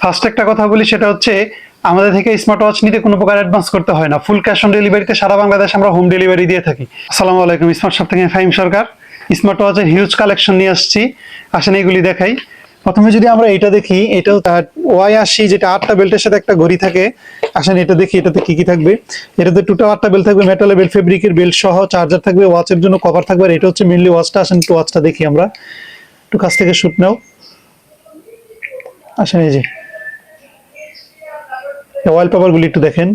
First একটা কথা বলি, সেটা হচ্ছে আমাদের থেকে স্মার্ট ওয়াচ নিতে কোনো প্রকার অ্যাডভান্স করতে হয় না। ফুল ক্যাশ অন ডেলিভারিতে সারা বাংলাদেশ আমরা হোম ডেলিভারি দিয়ে থাকি। আসসালামু আলাইকুম স্মার্ট শপ থেকে ফাহিম সরকার। স্মার্ট ওয়াচের হিউজ কালেকশন নিয়ে আসছি। আসেন এইগুলি দেখাই। প্রথমে যদি আমরা এটা দেখি, এটাও ওয়াই আশি, যেটা আটটা বেল্টের সাথে একটা ঘড়ি থাকে। আসেন এটা দেখি, এটাতে কি কি থাকবে? এটাতে টোটাল আটটা বেল্ট থাকবে মেটালের বেল্ট ফেব্রিকের বেল্ট সহ চার্জার থাকবে ওয়াচের জন্য কভার থাকবে, আর এটা হচ্ছে মেনলি ওয়াচটা আসেন একটু ওয়াচটা দেখি আমরা। একটু কাছ থেকে শুট নাও। আসেন এই যে। ওয়াল পেপার গুলি একটু দেখেন।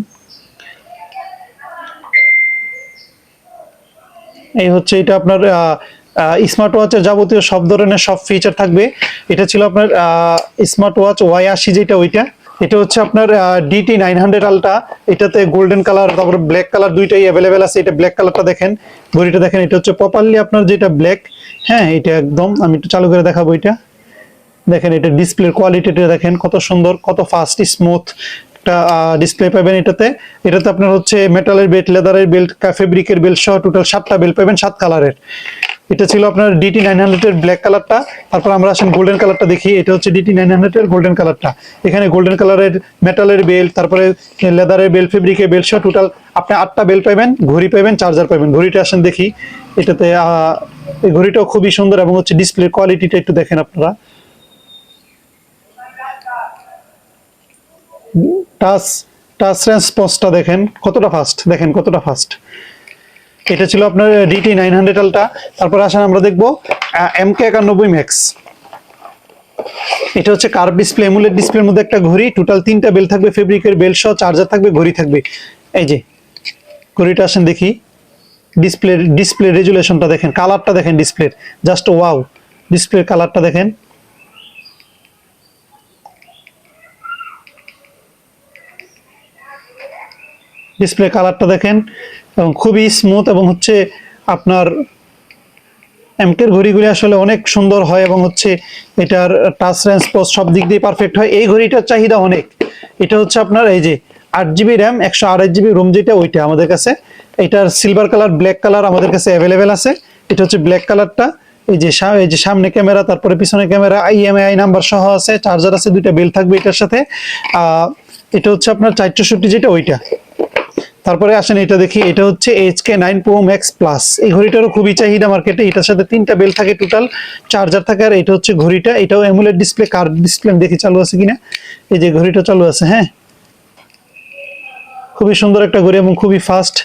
এই হচ্ছে এটা আপনার স্মার্ট ওয়াচের যাবতীয় সব ধরনের সব ফিচার থাকবে। এটা ছিল আপনার স্মার্ট ওয়াচ ওয়াই আশি যেটা ওইটা। এটা হচ্ছে আপনার ডিটি নাইন হান্ড্রেড আলটা এটাতে গোল্ডেন কালার তারপর ব্ল্যাক কালার দুইটাই অ্যাভেলেবেল আছে। এটা ব্ল্যাক কালারটা দেখেন, ঘড়িটা দেখেন। এটা হচ্ছে প্রপারলি আপনার যেটা ব্ল্যাক হ্যাঁ এটা একদম, আমি একটু চালু করে দেখাবো এটা। দেখেন, এটা ডিসপ্লের কোয়ালিটিটা দেখেন, কত সুন্দর, কত ফাস্ট স্মুথ একটা ডিসপ্লে পাবেন এটাতে। এটাতে আপনার হচ্ছে মেটালের বেল্ট লেদারের বেল্ট ফেব্রিকের বেল্ট সহ টোটাল সাতটা বেল্ট পাবেন, সাত কালারের এটা ছিল আপনার ডিটি নাইন হান্ড্রেডের ব্ল্যাক কালারটা তারপর আমরা আসেন গোল্ডেন কালারটা দেখি। এটা হচ্ছে ডিটি নাইন হান্ড্রেডের গোল্ডেন কালারটা এখানে গোল্ডেন কালারের মেটালের বেল্ট তারপরে লেদারের বেল্ট ফেব্রিকের বেল্ট সহ টোটাল আপনি আটটা বেল্ট পাবেন, ঘড়ি পাবেন চার্জার পাবেন। ঘড়িটা আসেন দেখি। এটাতে এই ঘড়িটাও খুবই সুন্দর এবং হচ্ছে ডিসপ্লে কোয়ালিটিটা একটু দেখেন আপনারা। টাচ টাচ রেসপন্সটা দেখেন, কতটা ফাস্ট দেখেন কতটা ফাস্ট এটা ছিল আপনার ডিটি নাইন হান্ড্রেড আলটা তারপর আসেন, আমরা দেখব এম কে একানব্বই ম্যাক্স এটা হচ্ছে কার্ভ ডিসপ্লে এমুলেট ডিসপ্লের মধ্যে একটা ঘড়ি। টোটাল তিনটা বেল থাকবে ফেব্রিকের বেল সহ চার্জার থাকবে, ঘড়ি থাকবে। এই যে, ঘড়িটা আসেন দেখি। ডিসপ্লে ডিসপ্লে রেজুলেশনটা দেখেন কালারটা দেখেন ডিসপ্লের জাস্ট ওয়াও ডিসপ্লের কালারটা দেখেন। ডিসপ্লে কালারটা দেখেন, এবং খুবই স্মুথ এবং হচ্ছে আপনার এমকের ঘড়িগুলি আসলে অনেক সুন্দর হয় এবং হচ্ছে এটার টাচ রেসপন্স সব দিক দিয়ে পারফেক্ট হয়। এই ঘড়িটার চাহিদা অনেক। এটা হচ্ছে আপনার এই যে আট জিবি র্যাম একশো আড়াই জিবি রুম যেটা ওইটা আমাদের কাছে। এটার সিলভার কালার ব্ল্যাক কালার আমাদের কাছে অ্যাভেলেবেল আছে। এটা হচ্ছে ব্ল্যাক কালারটা এই যে এই যে সামনে ক্যামেরা তারপরে পিছনে ক্যামেরা আইএমআই নাম্বার সহ আছে চার্জার আছে, দুইটা বেল থাকবে এটার সাথে। এটা হচ্ছে আপনার চারশোষট্টি যেটা ওইটা। তারপরে আসেন এটা দেখি, এটা হচ্ছে H K nine pro max plus এই ঘড়িটারও খুবই চাহিদা মার্কেটে এটার সাথে তিনটা বেল থাকে টোটাল চার্জার থাকে, আর এটা হচ্ছে ঘড়িটা, এটাও এমুলেট ডিসপ্লে কার ডিসপ্লে দেখি চালু আছে কিনা। এই যে ঘড়িটা চালু আছে হ্যাঁ? খুবই সুন্দর একটা ঘড়ি এবং খুবই ফাস্ট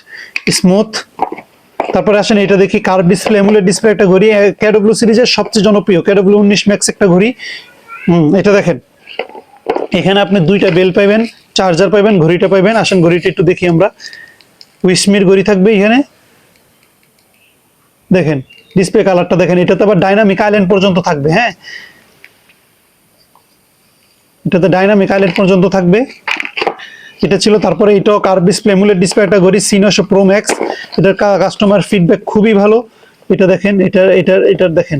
স্মুথ তারপরে আসেন এটা দেখি কার্ভ ডিসপ্লে এমুলেট ডিসপ্লে একটা ঘড়ি ক্যাডব্লিউ সিরিজের সবচেয়ে জনপ্রিয় ক্যাডব্লিউ উনিশ ম্যাক্স একটা ঘড়ি। হুম, এটা দেখেন। এখানে আপনি দুইটা বেল পাইবেন। চার্জার পাইবেন, ঘড়িটা পাইবেন। আসেন, ঘড়িটা একটু দেখি আমরা। উইসমির ঘড়ি থাকবে এখানে। দেখেন ডিসপ্লে কালারটা দেখেন। এটাতে আবার ডাইনামিক আইল্যান্ড পর্যন্ত থাকবে হ্যাঁ? এটাতে ডাইনামিক আইল্যান্ড পর্যন্ত থাকবে। এটা ছিল তারপরে এটাও কার্ভ ডিসপ্লে এমুলেট ডিসপ্লে একটা ঘড়ি সি নশো প্রো ম্যাক্স এটার কাস্টমার ফিডব্যাক খুবই ভালো। এটা দেখেন, এটা এটা, এটার দেখেন।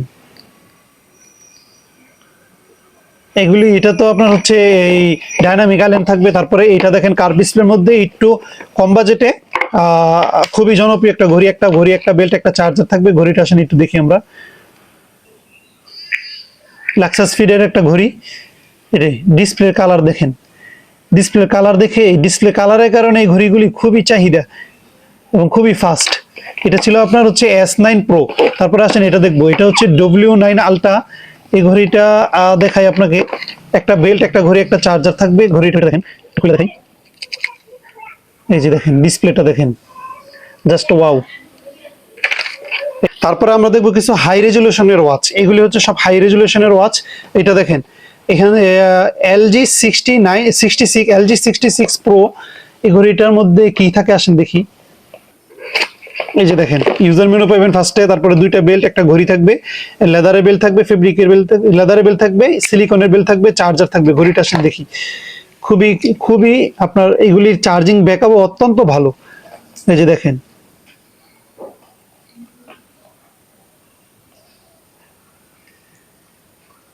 এগুলি, এটা তো আপনার হচ্ছে এই ডাইনামিক আইল্যান্ড থাকবে। তারপরে এটা দেখেন কার ডিসপ্লের মধ্যে একটু কম বাজেটে খুবই জনপ্রিয় একটা ঘড়ি একটা ঘড়ি, একটা বেল্ট একটা চার্জার থাকবে। ঘড়িটা আসেন একটু দেখি আমরা। লাক্সাস ফিডের একটা ঘড়ি। এটা ডিসপ্লের কালার দেখেন। ডিসপ্লের কালার দেখে এই ডিসপ্লে কালারের কারণে এই ঘড়িগুলি খুবই চাহিদা এবং খুবই ফাস্ট এটা ছিল আপনার হচ্ছে এস নাইন প্রো তারপরে আসেন এটা দেখব। এটা হচ্ছে ডব্লিউ নাইন আলট্রা এই ঘড়িটা দেখাই আপনাকে। একটা বেল্ট, একটা ঘড়ি, একটা চার্জার থাকবে। ঘড়িটা দেখেন, খুলে দেখাই এই যে দেখেন, ডিসপ্লেটা দেখেন। Just wow. তারপরে আমরা দেখব কিছু হাই রেজুলেশনের ওয়াচ এগুলি হচ্ছে সব হাই রেজুলেশনের ওয়াচ এটা দেখেন, এখানে LG sixty nine sixty six LG sixty six pro এই ঘড়িটার মধ্যে কি থাকে আসেন দেখি। এই যে দেখেন ইউজার মেনু পাবেন ফার্স্টে তারপরে দুইটা বেল্ট একটা ঘড়ি থাকবে লেদারের বেল্ট থাকবে ফেব্রিকের বেল্ট লেদারের বেল্ট থাকবে সিলিকনের বেল্ট থাকবে চার্জার থাকবে, ঘড়িটা আসেন দেখি। খুবই খুবই আপনার এগুলির চার্জিং ব্যাকআপ অত্যন্ত ভালো। এই যে দেখেন।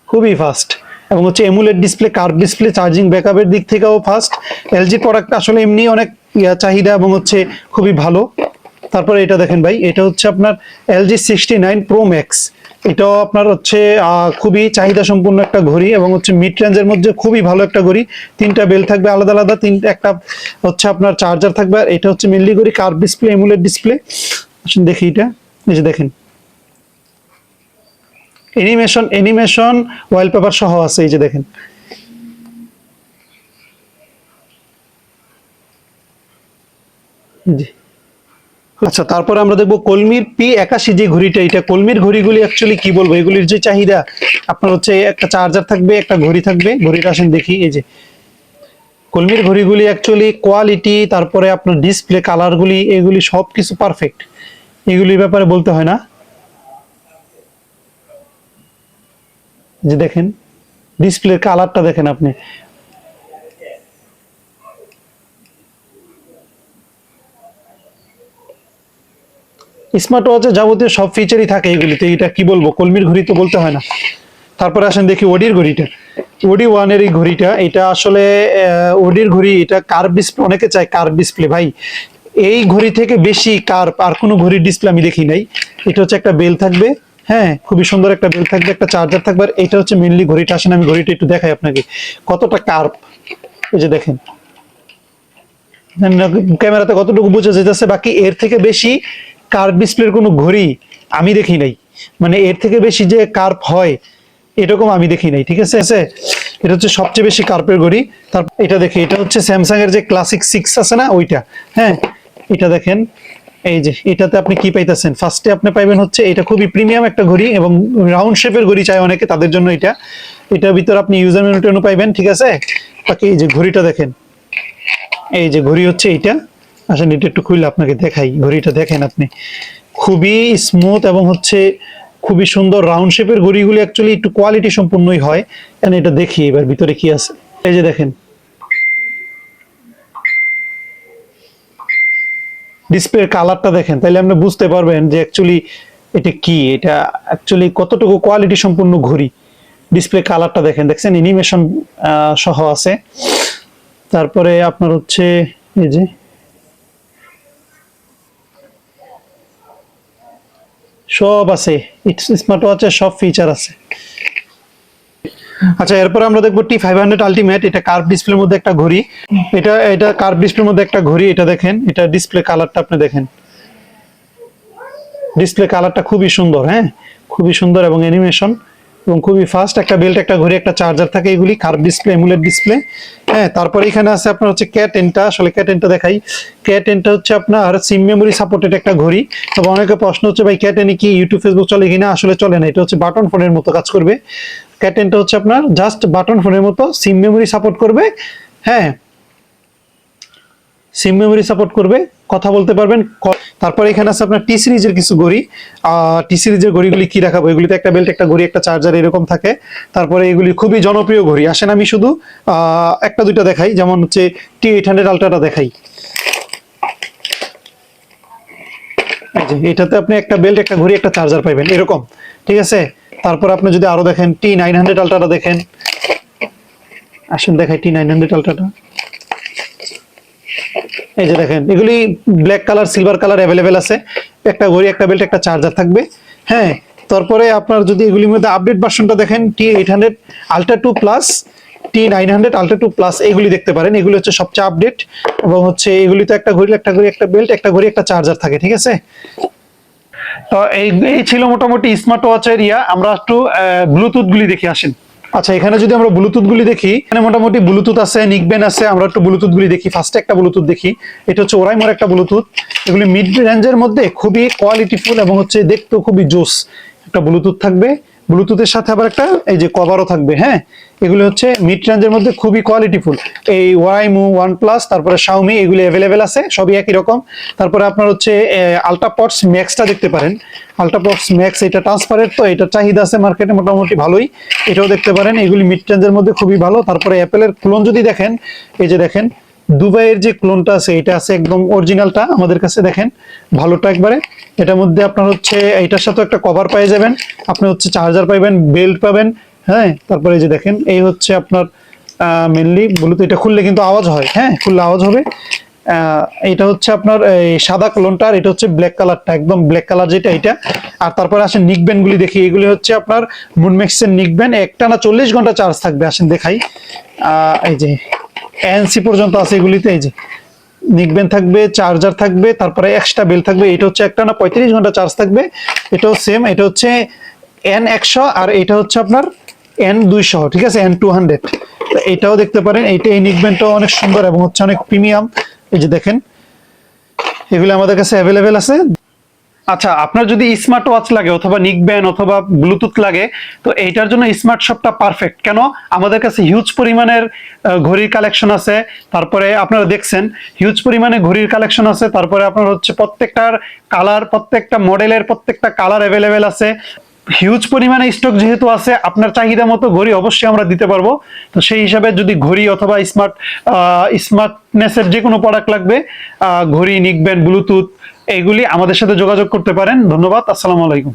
খুবই ফাস্ট এবং হচ্ছে AMOLED display curve display charging ব্যাকআপের দিক থেকেও ফাস্ট এলজি প্রোডাক্ট আসলে এমনি অনেক চাহিদা এবং হচ্ছে খুবই ভালো। তারপরে এটা দেখেন ভাই, এটা হচ্ছে আপনার LG sixty nine pro max এটাও আপনার হচ্ছে খুবই চাহিদা সম্পূর্ণ একটা ঘড়ি এবং হচ্ছে মিড রেঞ্জের মধ্যে খুবই ভালো একটা ঘড়ি। তিনটা বেল থাকবে আলাদা আলাদা তিনটা একটা হচ্ছে আপনার চার্জার থাকবে আর এটা হচ্ছে মেনলি ঘড়ি কার ডিসপ্লে এমুলেট ডিসপ্লে আসুন দেখি এটা, এই যে দেখেন। অ্যানিমেশন অ্যানিমেশন ওয়ালপেপার সহ আছে, এই যে দেখেন। জি। আচ্ছা তারপরে আমরা দেখব কলমির পি একাশি যে ঘড়িটা, এটা কলমির ঘড়িগুলি অ্যাকচুয়ালি কি বলব? এগুলির যে চাহিদা, আপনার হচ্ছে একটা চার্জার থাকবে, একটা ঘড়ি থাকবে। ঘড়িটা আসেন দেখি, এই যে। কলমির ঘড়িগুলি অ্যাকচুয়ালি কোয়ালিটি তারপরে আপনার ডিসপ্লে কালারগুলি এগুলি সব কিছু পারফেক্ট এগুলির ব্যাপারে বলতে হয় না। যে দেখেন ডিসপ্লের কালারটা দেখেন আপনি। স্মার্ট ওয়াচে যাবতীয় সব ফিচারই থাকে এগুলিতে। এটা কি বলব? কলমির ঘড়ি তো বলতে হয় না। তারপরে আসেন দেখি ওডির ঘড়িটা। ওডি ওয়ানের এই ঘড়িটা, এটা আসলে ওডির ঘড়ি, এটা কার্ভ ডিসপ্লে অনেকে চায় কার্ভ ডিসপ্লে ভাই, এই ঘড়ি থেকে বেশি কার্ভ আর কোনো ঘড়ির ডিসপ্লে আমি দেখি নাই। এটা হচ্ছে একটা বেল থাকবে। হ্যাঁ খুবই সুন্দর একটা বেল থাকবে, একটা চার্জার থাকবে। আর এটা হচ্ছে মেনলি ঘড়িটা। আসেন আমি ঘড়িটা একটু দেখাই আপনাকে। কতটা কার্ভ এই যে দেখেন। না, ক্যামেরাতে কতটুকু বোঝা যেতেছে বাকি এর থেকে বেশি কার্ভ ডিসপ্লের কোনো ঘড়ি আমি দেখি নাই। মানে এর থেকে বেশি যে কার্ভ হয়, এরকম আমি দেখি নাই, ঠিক আছে? এটা হচ্ছে সবচেয়ে বেশি কার্পের ঘড়ি। তার, এটা দেখি, এটা হচ্ছে স্যামসাং এর যে ক্লাসিক সিক্স আছে না, ওইটা হ্যাঁ? এটা দেখেন, এই যে, এটাতে আপনি কি পাইতেছেন? ফার্স্টে আপনি পাইবেন হচ্ছে, এটা খুবই প্রিমিয়াম একটা ঘড়ি এবং রাউন্ড শেপের ঘড়ি চাই অনেকে, তাদের জন্য এটা। এটার ভিতর আপনি ইউজার মেনুটেনও পাইবেন, ঠিক আছে? বাকি এই যে ঘড়িটা দেখেন, এই যে ঘড়ি হচ্ছে এইটা। আসেন, এটা একটু খুললে আপনাকে দেখাই, ঘড়িটা দেখেন আপনি। খুবই স্মুথ এবং হচ্ছে খুবই সুন্দর রাউন্ড শেপের ঘড়িগুলি অ্যাকচুয়ালি একটু কোয়ালিটি সম্পূর্ণই হয়। কেন এটা দেখি, এবার ভিতরে কি আছে? এই যে দেখেন। ডিসপ্লের কালারটা দেখেন, তাহলে আপনি বুঝতে পারবেন যে অ্যাকচুয়ালি এটা কি, এটা অ্যাকচুয়ালি কতটুকু কোয়ালিটি সম্পূর্ণ ঘড়ি। ডিসপ্লে কালারটা দেখেন, দেখছেন? অ্যানিমেশন সহ আছে। তারপরে আপনার হচ্ছে, এই যে সব আছে। স্মার্ট ওয়াচের সব ফিচার আছে। আচ্ছা এরপর আমরা দেখব টি ফাইভ হান্ড্রেড আলটিমেট এটা কার্ভ ডিসপ্লের মধ্যে একটা ঘড়ি। এটা এটা কার্ভ ডিসপ্লের মধ্যে একটা ঘড়ি, এটা দেখেন। এটা ডিসপ্লে কালারটা আপনি দেখেন। ডিসপ্লে কালারটা খুবই সুন্দর হ্যাঁ? খুবই সুন্দর এবং অ্যানিমেশন এবং খুবই ফাস্ট একটা বেল্ট একটা ঘড়ি, একটা চার্জার থাকে এগুলি কার্ভ ডিসপ্লে এমুলেট ডিসপ্লে হ্যাঁ তারপরে এখানে আছে আপনার হচ্ছে ক্যাট টেনটা আসলে ক্যাট টেনটা দেখাই। ক্যাট টেনটা হচ্ছে আপনার সিম মেমোরি সাপোর্টেড একটা ঘড়ি। তবে অনেকে প্রশ্ন হচ্ছে, ভাই ক্যাট টেনে কি ইউটিউব ফেসবুক চলে কিনা? আসলে চলে না। এটা হচ্ছে বাটন ফোনের মতো কাজ করবে। ক্যাট টেনটা হচ্ছে আপনার জাস্ট বাটন ফোনের মতো সিম মেমোরি সাপোর্ট করবে। হ্যাঁ সিম মেমোরি সাপোর্ট করবে। কথা বলতে পারবেন। তারপরে এখানে আছে আপনার টি সিরিজের কিছু ঘড়ি। টি সিরিজের ঘড়িগুলি কি রাখাবো এগুলিতে একটা বেল্ট একটা ঘড়ি, একটা চার্জার এরকম থাকে। তারপরে এগুলি খুবই জনপ্রিয় ঘড়ি। আসেন আমি শুধু একটা দুইটা দেখাই। যেমন হচ্ছে টি এইট হান্ড্রেড আলট্রাটা দেখাই। এটাতে আপনি একটা বেল্ট একটা ঘড়ি, একটা চার্জার পাইবেন। এরকম। ঠিক আছে? তারপর আপনি যদি আরও দেখেন টি নাইন হান্ড্রেড আলট্রাটা দেখেন। আসেন দেখাই টি নাইন হান্ড্রেড আলট্রাটা এই যে দেখেন, এগুলি black colour silver colour available আছে। একটা ঘড়ি, একটা বেল্ট একটা চার্জার থাকবে। হ্যাঁ তারপরে আপনার যদি এগুলির মধ্যে আপডেট ভার্সনটা দেখেন T eight hundred ultra two plus T nine hundred ultra two plus এগুলি দেখতে পারেন। এগুলি হচ্ছে সবচেয়ে আপডেট এবং হচ্ছে এগুলিতে একটা ঘড়ি একটা ঘড়ি, একটা বেল্ট একটা ঘড়ি, একটা চার্জার থাকে, ঠিক আছে? তো এই ছিল মোটামুটি স্মার্ট ওয়াচের ইয়া। আমরা একটু ব্লুটুথ গুলি দেখে আসেন। আচ্ছা এখানে যদি আমরা ব্লুটুথ গুলি দেখি, এখানে মোটামুটি ব্লুটুথ আছে নিকবেন আছে, আমরা একটু ব্লুটুথ গুলি দেখি। ফার্স্টে একটা ব্লুটুথ দেখি, এটা হচ্ছে ওরাইমোর একটা ব্লুটুথ। এগুলি মিড রেঞ্জের মধ্যে খুবই কোয়ালিটিফুল এবং হচ্ছে দেখতেও খুবই জোস একটা ব্লুটুথ থাকবে। ব্লুটুথের সাথে আবার একটা, এই যে কভারও থাকবে হ্যাঁ? এগুলো হচ্ছে মিড রেঞ্জের মধ্যে খুবই কোয়ালিটিফুল এই ওয়াইমু ওয়ান প্লাস তারপরে শাওমি এগুলি অ্যাভেলেবেল আছে, সবই একই রকম। তারপরে আপনার হচ্ছে আলট্রাপটস ম্যাক্সটা দেখতে পারেন। আলট্রাপটস ম্যাক্স এটা ট্রান্সপারেন্ট তো এটা চাহিদা আছে মার্কেটে মোটামুটি ভালোই। এটাও দেখতে পারেন, এগুলি মিড রেঞ্জের মধ্যে খুবই ভালো। তারপরে অ্যাপেলের ক্লোন যদি দেখেন, এই যে দেখেন দুবাইয়ের যে ক্লোনটা আছে, এটা আছে একদম অরিজিনালটা আমাদের কাছে দেখেন। ভালোটা একবারে। এটার মধ্যে আপনার হচ্ছে এটার সাথে একটা কভার পেয়ে যাবেন। আপনি হচ্ছে চার্জার পাবেন বেল্ট পাবেন হ্যাঁ? তারপরে এই যে দেখেন, এই হচ্ছে আপনার মেনলি ব্লুটুথ এটা খুললে কিন্তু আওয়াজ হয় হ্যাঁ? খুললে আওয়াজ হবে। এটা হচ্ছে আপনার এই সাদা কলনটা আর এটা হচ্ছে ব্ল্যাক কালারটা একদম ব্ল্যাক কালার যেটা এটা আর তারপরে আসেন নিকব্যান্ড গুলি দেখি, এগুলি হচ্ছে আপনার মুনমেক্সের নিকব্যান্ড একটা না চল্লিশ ঘণ্টা চার্জ থাকবে, আসেন দেখাই। এই যে এনসি পর্যন্ত আছে এগুলিতে, এই যে নিকবেন থাকবে চার্জার থাকবে, তারপরে এক্সট্রা বেল থাকবে, এটা হচ্ছে একটা না পঁয়ত্রিশ ঘণ্টা চার্জ থাকবে, এটাও সেম এটা হচ্ছে এন একশো আর এটা হচ্ছে আপনার এন দুইশো, ঠিক আছে? এন টু হান্ড্রেড এটাও দেখতে পারেন, এইটা এই নিকবেনটাও অনেক সুন্দর এবং হচ্ছে অনেক প্রিমিয়াম এই যে দেখেন, এগুলো আমাদের কাছে অ্যাভেলেবেল আছে। আচ্ছা আপনার যদি স্মার্ট ওয়াচ লাগে অথবা নিক অথবা ব্লুটুথ লাগে, তো এইটার জন্য স্মার্ট শপটা পারফেক্ট কেন? আমাদের কাছে হিউজ পরিমাণের ঘড়ির কালেকশন আছে, তারপরে আপনারা দেখছেন হিউজ পরিমাণে ঘড়ির কালেকশন আছে, তারপরে আপনার হচ্ছে প্রত্যেকটার কালার প্রত্যেকটা মডেলের প্রত্যেকটা কালার অ্যাভেলেবেল আছে। হিউজ পরিমাণে স্টক যেহেতু আছে, আপনার চাহিদা মতো ঘড়ি অবশ্যই আমরা দিতে পারব। তো সেই হিসাবে যদি ঘড়ি অথবা স্মার্ট স্মার্টনেসের যে কোনো প্রোডাক্ট লাগবে ঘড়ি নিক ব্যান্ড ব্লুটুথ এইগুলি আমাদের সাথে যোগাযোগ করতে পারেন। ধন্যবাদ আসসালামু আলাইকুম।